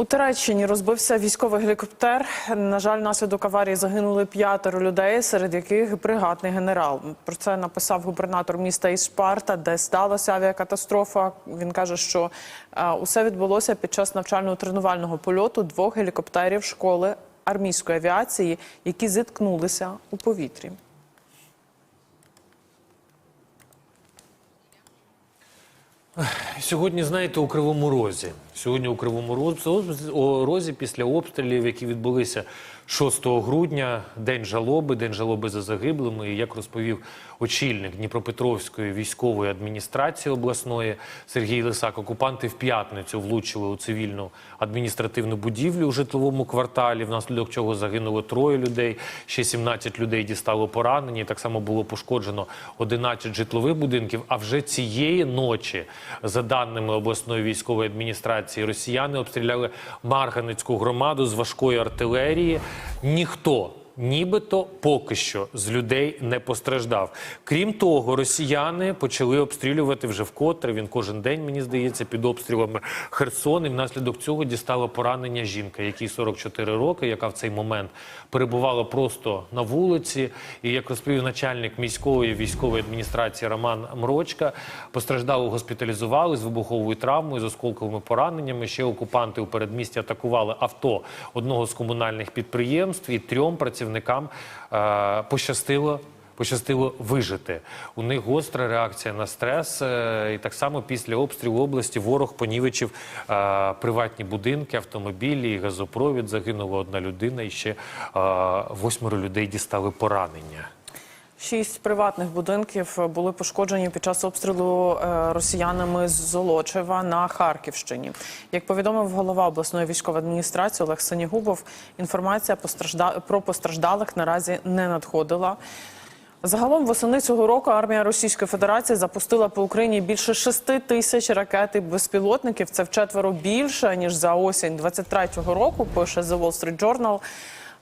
У Туреччині розбився військовий гелікоптер. На жаль, внаслідок аварії загинули п'ятеро людей, серед яких бригадний генерал. Про це написав губернатор міста Іспарта, де сталася авіакатастрофа. Він каже, що е, усе відбулося під час навчально-тренувального польоту двох гелікоптерів школи армійської авіації, які зіткнулися у повітрі. Сьогодні, знаєте, у Кривому Розі. Сьогодні у Кривому Розі, після обстрілів, які відбулися 6 грудня, день жалоби, день жалоби за загиблими. І як розповів очільник Дніпропетровської військової адміністрації обласної Сергій Лисак, окупанти в п'ятницю влучили у цивільну адміністративну будівлю у житловому кварталі, внаслідок чого загинуло троє людей, ще 17 людей дістало поранені. Так само було пошкоджено 11 житлових будинків. А вже цієї ночі, за даними обласної військової адміністрації, росіяни обстріляли Марганецьку громаду з важкої артилерії. Ніхто. Нібито поки що з людей не постраждав. Крім того, росіяни почали обстрілювати вже вкотре. Він кожен день, мені здається, під обстрілами Херсон. І внаслідок цього дістала поранення жінка, якій 44 роки, яка в цей момент перебувала просто на вулиці. І як розповів начальник міської військової адміністрації Роман Мрочка, постраждалу госпіталізували з вибуховою травмою, з осколковими пораненнями. Ще окупанти у передмісті атакували авто одного з комунальних підприємств і трьом працівникам е, пощастило. Пощастило вижити. У них гостра реакція на стрес. е, І так само після обстрілу області ворог понівечив е, приватні будинки, автомобілі, газопровід. Загинула одна людина, і ще е, восьмеро людей дістали поранення. Шість приватних будинків були пошкоджені під час обстрілу е, росіянами з Золочева на Харківщині. Як повідомив голова обласної військової адміністрації Олег Сенігубов, інформація про постраждалих наразі не надходила. Загалом восени цього року армія Російської Федерації запустила по Україні більше 6 тисяч ракет і безпілотників. Це вчетверо більше ніж за осінь 23-го року. Пише The Wall Street Journal.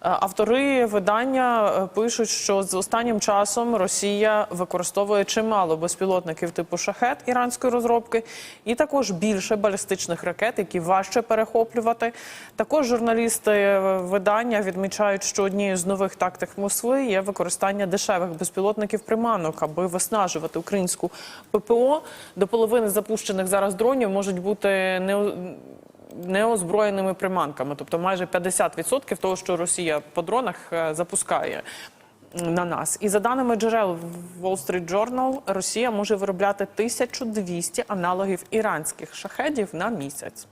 Е, Автори видання е, пишуть, що з останнім часом Росія використовує чимало безпілотників типу шахет іранської розробки, і також більше балістичних ракет, які важче перехоплювати. Також журналісти е, видання відмічають, що однією з нових тактик Москви є використання дешевих безпілотників приманок, аби виснажувати українську ППО. До половини запущених зараз дронів можуть бути не неозброєними приманками, тобто майже 50% того, що Росія по дронах е, запускає на нас. І за даними джерел Wall Street Journal, Росія може виробляти 1200 аналогів іранських шахедів на місяць.